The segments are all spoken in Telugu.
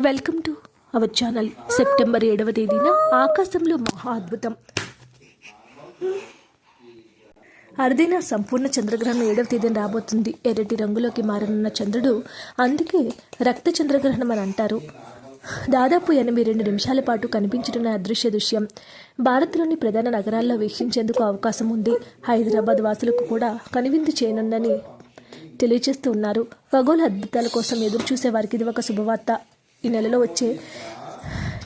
Welcome to our channel. September ఏడవ తేదీన ఆకాశంలో మహా అద్భుతం. అరుదైన సంపూర్ణ చంద్రగ్రహణం ఏడవ తేదీన రాబోతుంది. ఎర్రటి రంగులోకి మారనున్న చంద్రుడు అందుకే రక్త చంద్రగ్రహణం అని అంటారు. దాదాపు ఎనభై రెండు నిమిషాల పాటు కనిపించనున్న అదృశ్య దృశ్యం భారత్లోని ప్రధాన నగరాల్లో వీక్షించేందుకు అవకాశం ఉంది. హైదరాబాద్ వాసులకు కూడా కనువిందు చేయనుందని తెలియజేస్తూ ఉన్నారు. ఖగోళ అద్భుతాల కోసం ఎదురు చూసే వారికి ఇది ఒక శుభవార్త. ఈ నెలలో వచ్చే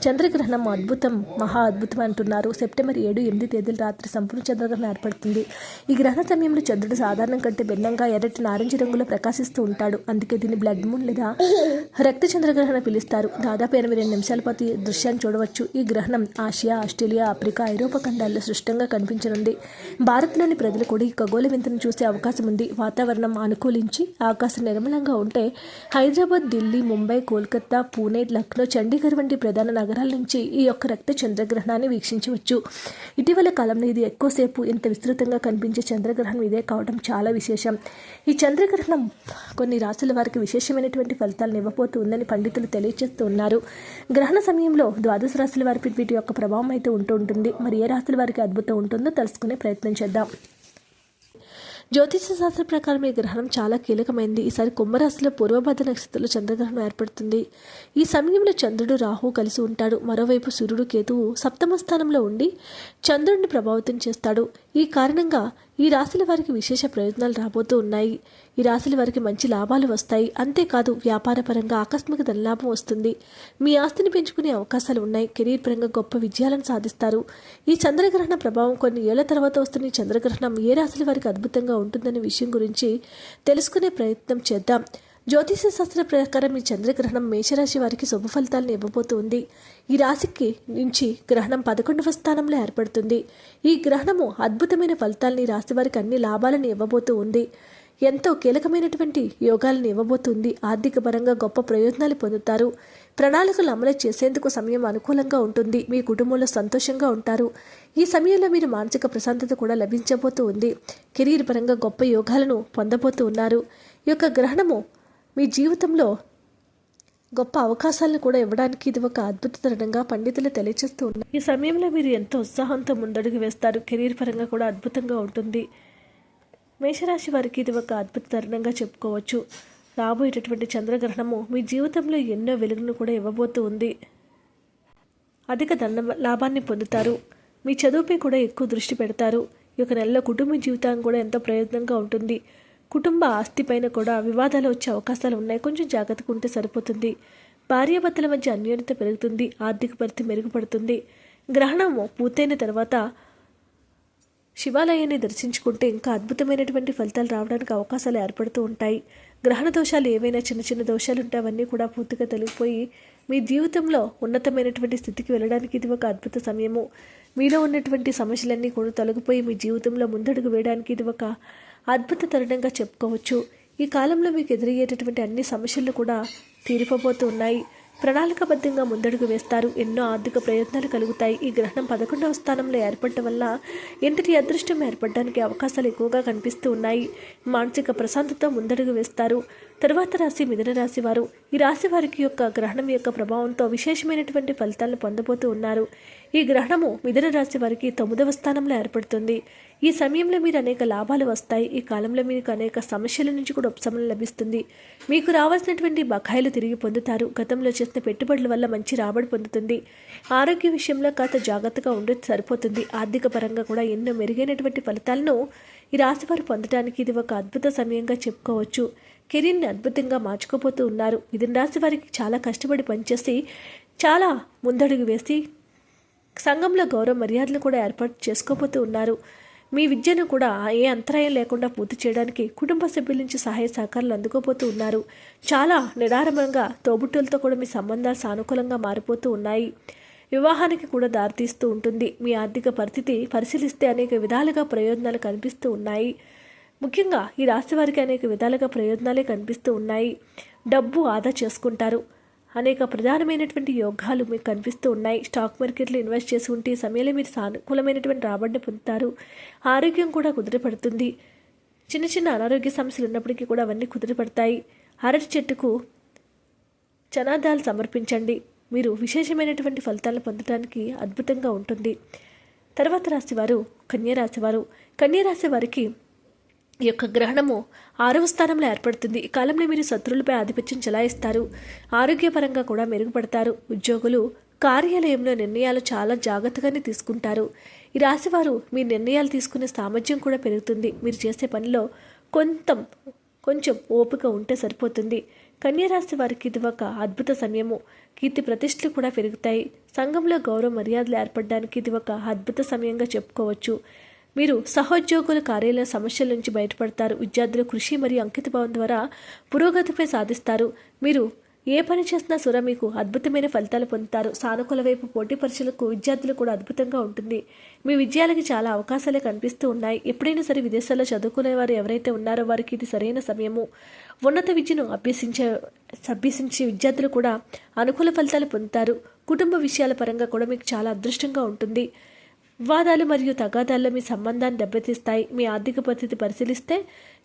చంద్రగ్రహణం అద్భుతం మహా అద్భుతం అంటున్నారు. సెప్టెంబర్ ఏడు ఎనిమిది తేదీల రాత్రి సంపూర్ణ చంద్రగ్రహణం ఏర్పడుతుంది. ఈ గ్రహణ సమయంలో చంద్రుడు సాధారణం కంటే భిన్నంగా ఎర్రటి నారింజ రంగులో ప్రకాశిస్తూ ఉంటాడు. అందుకే దీన్ని బ్లడ్ మూన్ లేదా రక్త చంద్రగ్రహణం పిలుస్తారు. దాదాపు ఎనభై రెండు నిమిషాల పాటు ఈ దృశ్యాన్ని చూడవచ్చు. ఈ గ్రహణం ఆసియా ఆస్ట్రేలియా ఆఫ్రికా ఐరోపా ఖండాల్లో స్పష్టంగా కనిపించనుంది. భారత్లోని ప్రజలు కూడా ఈ ఖగోళ వింతను చూసే అవకాశం ఉంది. వాతావరణం అనుకూలించి ఆకాశం నిర్మలంగా ఉంటే హైదరాబాద్ ఢిల్లీ ముంబై కోల్కతా పూణే లక్నో చండీగఢ్ వంటి ప్రధాన నగరాల నుంచి ఈ యొక్క రక్త చంద్రగ్రహణాన్ని వీక్షించవచ్చు. ఇటీవల కాలంలో ఇది ఎక్కువసేపు ఇంత విస్తృతంగా కనిపించే చంద్రగ్రహణం ఇదే కావడం చాలా విశేషం. ఈ చంద్రగ్రహణం కొన్ని రాశుల వారికి విశేషమైనటువంటి ఫలితాలను ఇవ్వబోతూ ఉందని పండితులు తెలియజేస్తూ ఉన్నారు. గ్రహణ సమయంలో ద్వాదశ రాశుల వారికి వీటి యొక్క ప్రభావం అయితే ఉంటూ ఉంటుంది. మరి ఏ రాశుల వారికి అద్భుతం ఉంటుందో తెలుసుకునే ప్రయత్నం చేద్దాం. జ్యోతిష శాస్త్ర ప్రకారం ఈ గ్రహణం చాలా కీలకమైంది. ఈసారి కుంభరాశిలో పూర్వభద్ర నక్షత్రంలో చంద్రగ్రహణం ఏర్పడుతుంది. ఈ సమయంలో చంద్రుడు రాహు కలిసి ఉంటాడు. మరోవైపు సూర్యుడు కేతువు సప్తమ స్థానంలో ఉండి చంద్రుడిని ప్రభావితం చేస్తాడు. ఈ కారణంగా ఈ రాశుల వారికి విశేష ప్రయోజనాలు రాబోతూ ఉన్నాయి. ఈ రాశుల వారికి మంచి లాభాలు వస్తాయి. అంతేకాదు వ్యాపారపరంగా ఆకస్మిక ధనలాభం వస్తుంది. మీ ఆస్తిని పెంచుకునే అవకాశాలు ఉన్నాయి. కెరీర్ పరంగా గొప్ప విజయాలను సాధిస్తారు. ఈ చంద్రగ్రహణ ప్రభావం కొన్ని ఏళ్ళ తర్వాత వస్తున్న ఈ చంద్రగ్రహణం ఏ రాశుల వారికి అద్భుతంగా ఉంటుందనే విషయం గురించి తెలుసుకునే ప్రయత్నం చేద్దాం. జ్యోతిష శాస్త్ర ప్రకారం ఈ చంద్రగ్రహణం మేషరాశి వారికి శుభ ఫలితాలను ఇవ్వబోతుంది ఈ రాశికి నుంచి గ్రహణం పదకొండవ స్థానంలో ఏర్పడుతుంది. ఈ గ్రహణము అద్భుతమైన ఫలితాలని రాశి వారికి అన్ని లాభాలను ఇవ్వబోతూ ఉంది. ఎంతో కీలకమైనటువంటి యోగాలను ఇవ్వబోతుంది. ఆర్థిక పరంగా గొప్ప ప్రయోజనాలు పొందుతారు. ప్రణాళికలు అమలు చేసేందుకు సమయం అనుకూలంగా ఉంటుంది. మీ కుటుంబంలో సంతోషంగా ఉంటారు. ఈ సమయంలో మీరు మానసిక ప్రశాంతత కూడా లభించబోతూ ఉంది. కెరీర్ పరంగా గొప్ప యోగాలను పొందబోతూ ఉన్నారు. ఈ యొక్క గ్రహణము మీ జీవితంలో గొప్ప అవకాశాలను కూడా ఇవ్వడానికి ఇది ఒక అద్భుత తరుణంగా పండితులు తెలియజేస్తూ ఉన్నారు. ఈ సమయంలో మీరు ఎంతో ఉత్సాహంతో ముందడుగు వేస్తారు. కెరీర్ పరంగా కూడా అద్భుతంగా ఉంటుంది. మేషరాశి వారికి ఇది ఒక అద్భుత తరుణంగా చెప్పుకోవచ్చు. రాబోయేటటువంటి చంద్రగ్రహణము మీ జీవితంలో ఎన్నో వెలుగును కూడా ఇవ్వబోతూ ఉంది. అధిక ధన లాభాన్ని పొందుతారు. మీ చదువుపై కూడా ఎక్కువ దృష్టి పెడతారు. ఈ యొక్క నెలలో కుటుంబ జీవితం కూడా ఎంతో ప్రయోజనంగా ఉంటుంది. కుటుంబ ఆస్తిపైన కూడా వివాదాలు వచ్చే అవకాశాలు ఉన్నాయి. కొంచెం జాగ్రత్తగా ఉంటే సరిపోతుంది. భార్యాభర్తల మధ్య అన్యోన్యత పెరుగుతుంది. ఆర్థిక పరిస్థితి మెరుగుపడుతుంది. గ్రహణము పూర్తయిన తర్వాత శివాలయాన్ని దర్శించుకుంటే ఇంకా అద్భుతమైనటువంటి ఫలితాలు రావడానికి అవకాశాలు ఏర్పడుతూ ఉంటాయి. గ్రహణ దోషాలు ఏవైనా చిన్న చిన్న దోషాలు ఉంటే అవన్నీ కూడా పూర్తిగా తొలగిపోయి మీ జీవితంలో ఉన్నతమైనటువంటి స్థితికి వెళ్ళడానికి ఇది ఒక అద్భుత సమయము. మీలో ఉన్నటువంటి సమస్యలన్నీ కూడా తొలగిపోయి మీ జీవితంలో ముందడుగు వేయడానికి ఇది ఒక అద్భుత తరుణంగా చెప్పుకోవచ్చు. ఈ కాలంలో మీకు ఎదురయ్యేటటువంటి అన్ని సమస్యలు కూడా తీరిపోబోతూ ఉన్నాయి. ప్రణాళికబద్ధంగా ముందడుగు వేస్తారు. ఎన్నో ఆర్థిక ప్రయత్నాలు కలుగుతాయి. ఈ గ్రహణం పదకొండవ స్థానంలో ఏర్పడటం వల్ల ఎంతటి అదృష్టం ఏర్పడడానికి అవకాశాలు ఎక్కువగా కనిపిస్తూ ఉన్నాయి. మానసిక ప్రశాంతత ముందడుగు వేస్తారు. తరువాత రాశి మిథున రాశి వారు ఈ రాశి వారికి యొక్క గ్రహణం యొక్క ప్రభావంతో విశేషమైనటువంటి ఫలితాలను పొందబోతూ ఉన్నారు. ఈ గ్రహణము మిథున రాశి వారికి తొమ్మిదవ స్థానంలో ఏర్పడుతుంది. ఈ సమయంలో మీరు అనేక లాభాలు వస్తాయి. ఈ కాలంలో మీకు అనేక సమస్యల నుంచి కూడా ఉపశమనం లభిస్తుంది. మీకు రావాల్సినటువంటి బకాయిలు తిరిగి పొందుతారు. గతంలో చేసిన పెట్టుబడుల వల్ల మంచి రాబడి పొందుతుంది. ఆరోగ్య విషయంలో కాస్త జాగ్రత్తగా ఉండే సరిపోతుంది. ఆర్థిక పరంగా కూడా ఎన్నో మెరుగైనటువంటి ఫలితాలను ఈ రాశివారు పొందడానికి ఇది ఒక అద్భుత సమయంగా చెప్పుకోవచ్చు. కెరీర్ని అద్భుతంగా మార్చుకోపోతూ ఉన్నారు. మిథున రాశి వారికి చాలా కష్టపడి పనిచేసి చాలా ముందడుగు వేసి సంఘంలో గౌరవ మర్యాదలు కూడా ఏర్పాటు చేసుకోపోతూ ఉన్నారు. మీ విద్యను కూడా ఏ అంతరాయం లేకుండా పూర్తి చేయడానికి కుటుంబ సభ్యుల నుంచి సహాయ సహకారాలు అందుకోపోతూ ఉన్నారు. చాలా నిడారంభంగా తోబుట్టులతో కూడా మీ సంబంధాలు సానుకూలంగా మారిపోతూ ఉన్నాయి. వివాహానికి కూడా దారితీస్తూ ఉంటుంది. మీ ఆర్థిక పరిస్థితి పరిశీలిస్తే అనేక విధాలుగా ప్రయోజనాలు కనిపిస్తూ ఉన్నాయి. ముఖ్యంగా ఈ రాశి వారికి అనేక విధాలుగా ప్రయోజనాలే కనిపిస్తూ ఉన్నాయి. డబ్బు ఆదా చేసుకుంటారు. అనేక ప్రధానమైనటువంటి యోగాలు మీకు కనిపిస్తూ ఉన్నాయి. స్టాక్ మార్కెట్లో ఇన్వెస్ట్ చేసి ఉంటే ఈ సమయంలో మీరు సానుకూలమైనటువంటి రాబడిని పొందుతారు. ఆరోగ్యం కూడా కుదిరిపడుతుంది చిన్న చిన్న అనారోగ్య సమస్యలు ఉన్నప్పటికీ కూడా అవన్నీ కుదిరిపడతాయి అరటి చెట్టుకు చనాదాలు సమర్పించండి. మీరు విశేషమైనటువంటి ఫలితాలను పొందడానికి అద్భుతంగా ఉంటుంది. తర్వాత రాశివారు కన్యరాశివారు కన్యరాశి వారికి ఈ యొక్క గ్రహణము ఆరవ స్థానంలో ఏర్పడుతుంది. ఈ కాలంలో మీరు శత్రువులపై ఆధిపత్యం చెలాయిస్తారు. ఆరోగ్యపరంగా కూడా మెరుగుపడతారు. ఉద్యోగులు కార్యాలయంలో నిర్ణయాలు చాలా జాగ్రత్తగానే తీసుకుంటారు. ఈ రాశివారు మీ నిర్ణయాలు తీసుకునే సామర్థ్యం కూడా పెరుగుతుంది. మీరు చేసే పనిలో కొంత కొంచెం ఓపిక ఉంటే సరిపోతుంది. కన్యరాశి వారికి ఇది ఒక అద్భుత సమయము. కీర్తి ప్రతిష్టలు కూడా పెరుగుతాయి. సంఘంలో గౌరవ మర్యాదలు ఏర్పడడానికి ఇది ఒక అద్భుత సమయంగా చెప్పుకోవచ్చు. మీరు సహోద్యోగుల కార్యాలయ సమస్యల నుంచి బయటపడతారు. విద్యార్థులు కృషి మరియు అంకితభావం ద్వారా పురోగతిపై సాధిస్తారు. మీరు ఏ పని చేసినా సుర మీకు అద్భుతమైన ఫలితాలు పొందుతారు. సానుకూల వైపు పోటీ పరీక్షలకు విద్యార్థులు కూడా అద్భుతంగా ఉంటుంది. మీ విజయాలకి చాలా అవకాశాలే కనిపిస్తూ ఉన్నాయి. ఎప్పుడైనా సరే విదేశాల్లో చదువుకునే వారు ఎవరైతే ఉన్నారో వారికి ఇది సరైన సమయము. ఉన్నత విద్యను అభ్యసించే అభ్యసించే విద్యార్థులు కూడా అనుకూల ఫలితాలు పొందుతారు. కుటుంబ విషయాల పరంగా కూడా మీకు చాలా అదృష్టంగా ఉంటుంది. వివాదాలు మరియు తగాదాల్లో మీ సంబంధాన్ని దెబ్బతీస్తాయి మీ ఆర్థిక పరిస్థితి పరిశీలిస్తే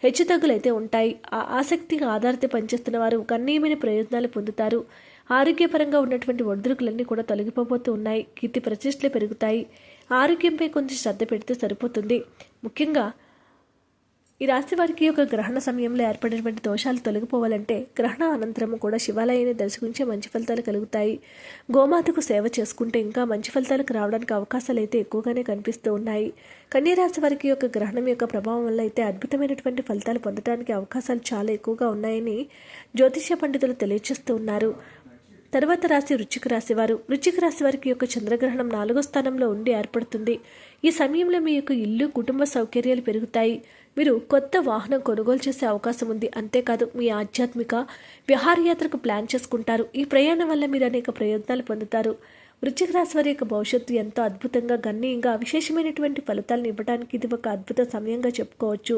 హెచ్చుతగ్గులైతే ఉంటాయి. ఆ ఆసక్తిగా ఆధారిత పనిచేస్తున్న వారు గణనీయమైన ప్రయోజనాలు పొందుతారు. ఆరోగ్యపరంగా ఉన్నటువంటి ఒడిదుడుకులన్నీ కూడా తొలగిపోబోతూ ఉన్నాయి. కీర్తి ప్రతిష్టలు పెరుగుతాయి. ఆరోగ్యంపై కొంచెం శ్రద్ధ పెడితే సరిపోతుంది. ముఖ్యంగా ఈ రాశి వారికి ఒక గ్రహణ సమయంలో ఏర్పడినటువంటి దోషాలు తొలగిపోవాలంటే గ్రహణ అనంతరము కూడా శివాలయాన్ని దర్శించే మంచి ఫలితాలు కలుగుతాయి. గోమాతకు సేవ చేసుకుంటే ఇంకా మంచి ఫలితాలకు రావడానికి అవకాశాలు అయితే ఎక్కువగానే కనిపిస్తూ ఉన్నాయి. కన్యరాశి వారికి యొక్క గ్రహణం యొక్క ప్రభావం వల్ల అయితే అద్భుతమైనటువంటి ఫలితాలు పొందడానికి అవకాశాలు చాలా ఎక్కువగా ఉన్నాయని జ్యోతిష్య పండితులు తెలియజేస్తూ ఉన్నారు. తర్వాత రాశి వృచ్చిక రాశి వారు. వృచ్చిక రాశి వారికి యొక్క చంద్రగ్రహణం నాలుగో స్థానంలో ఉండి ఏర్పడుతుంది. ఈ సమయంలో మీ యొక్క ఇల్లు కుటుంబ సౌకర్యాలు పెరుగుతాయి. మీరు కొత్త వాహనం కొనుగోలు చేసే అవకాశం ఉంది. అంతేకాదు మీ ఆధ్యాత్మిక విహారయాత్రకు ప్లాన్ చేసుకుంటారు. ఈ ప్రయాణం వల్ల మీరు అనేక ప్రయోజనాలు పొందుతారు. వృశ్చిక రాశి వారి యొక్క భవిష్యత్తు ఎంతో అద్భుతంగా గణనీయంగా విశేషమైనటువంటి ఫలితాలను ఇవ్వడానికి ఇది ఒక అద్భుత సమయంగా చెప్పుకోవచ్చు.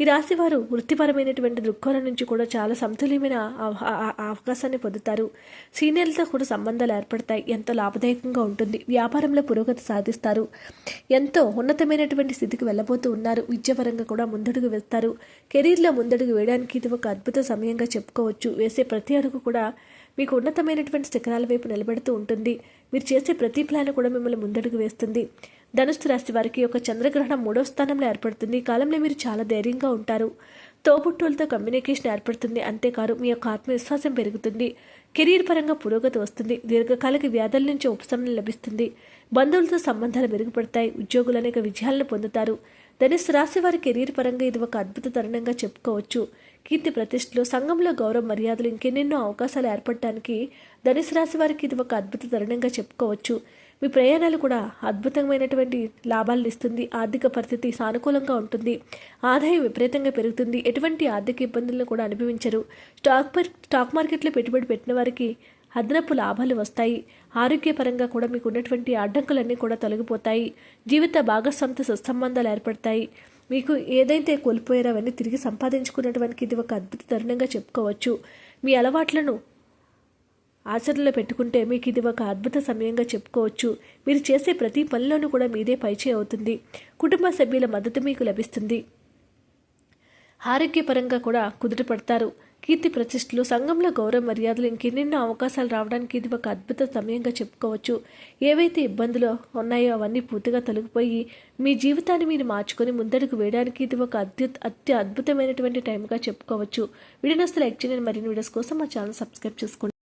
ఈ రాశి వారు వృత్తిపరమైనటువంటి దృక్కోణం నుంచి కూడా చాలా సమతుల్యమైన అవకాశాన్ని పొందుతారు. సీనియర్లతో కూడా సంబంధాలు ఏర్పడతాయి. ఎంతో లాభదాయకంగా ఉంటుంది. వ్యాపారంలో పురోగతి సాధిస్తారు. ఎంతో ఉన్నతమైనటువంటి స్థితికి వెళ్ళబోతూ ఉన్నారు. విద్యాపరంగా కూడా ముందడుగు వేస్తారు. కెరీర్లో ముందడుగు వేయడానికి ఇది ఒక అద్భుత సమయంగా చెప్పుకోవచ్చు. వేసే ప్రతి అడుగు కూడా మీకు ఉన్నతమైనటువంటి శిఖరాల వైపు నిలబెడుతూ ఉంటుంది. మీరు చేసే ప్రతి ప్లాన్ కూడా మిమ్మల్ని ముందడుగు వేస్తుంది. ధనుస్సు రాశి వారికి ఒక చంద్రగ్రహణం మూడో స్థానంలో ఏర్పడుతుంది. కాలంలో మీరు చాలా ధైర్యంగా ఉంటారు. తోబుట్టులతో కమ్యూనికేషన్ ఏర్పడుతుంది. అంతేకాదు మీ యొక్క ఆత్మవిశ్వాసం పెరుగుతుంది. కెరీర్ పరంగా పురోగతి వస్తుంది. దీర్ఘకాలిక వ్యాధుల నుంచి ఉపశమనం లభిస్తుంది. బంధువులతో సంబంధాలు మెరుగుపడతాయి. ఉద్యోగులు అనేక విజయాలను పొందుతారు. ధనుసు రాశి వారి కెరీర్ పరంగా ఇది ఒక అద్భుత తరుణంగా చెప్పుకోవచ్చు. కీర్తి ప్రతిష్టలు సంఘంలో గౌరవ మర్యాదలు ఇంకెన్నెన్నో అవకాశాలు ఏర్పడటానికి ధనుసు రాశి వారికి ఇది ఒక అద్భుత తరుణంగా చెప్పుకోవచ్చు. మీ ప్రయాణాలు కూడా అద్భుతమైనటువంటి లాభాలను ఇస్తుంది. ఆర్థిక పరిస్థితి సానుకూలంగా ఉంటుంది. ఆదాయం విపరీతంగా పెరుగుతుంది. ఎటువంటి ఆర్థిక ఇబ్బందులను కూడా అనుభవించరు. స్టాక్ స్టాక్ మార్కెట్లో పెట్టుబడి పెట్టిన వారికి అదనపు లాభాలు వస్తాయి. ఆరోగ్యపరంగా కూడా మీకు ఉన్నటువంటి అడ్డంకులన్నీ కూడా తొలగిపోతాయి. జీవిత భాగస్వామితో సుసంబంధాలు ఏర్పడతాయి. మీకు ఏదైతే కోల్పోయారో అవన్నీ తిరిగి సంపాదించుకున్నటువంటి ఇది ఒక అద్భుత తరుణంగా చెప్పుకోవచ్చు. మీ అలవాట్లను ఆచరణలో పెట్టుకుంటే మీకు ఇది ఒక అద్భుత సమయంగా చెప్పుకోవచ్చు. మీరు చేసే ప్రతి పనిలోనూ కూడా మీదే పైచే అవుతుంది. కుటుంబ సభ్యుల మద్దతు మీకు లభిస్తుంది. ఆరోగ్యపరంగా కూడా కుదుటపడతారు కీర్తి ప్రతిష్టలు సంఘంలో గౌరవ మర్యాదలు ఇంకెన్నెన్నో అవకాశాలు రావడానికి ఇది ఒక అద్భుత సమయంగా చెప్పుకోవచ్చు. ఏవైతే ఇబ్బందులు ఉన్నాయో అవన్నీ పూర్తిగా తొలగిపోయి మీ జీవితాన్ని మీరు మార్చుకొని ముందడుగు వేయడానికి ఇది ఒక అత్యు అత్య అద్భుతమైనటువంటి టైంగా చెప్పుకోవచ్చు వీడియోస్ లైక్ చేయండి. మరిన్ని వీడియోస్ కోసం మా ఛానల్ సబ్స్క్రైబ్ చేసుకోండి.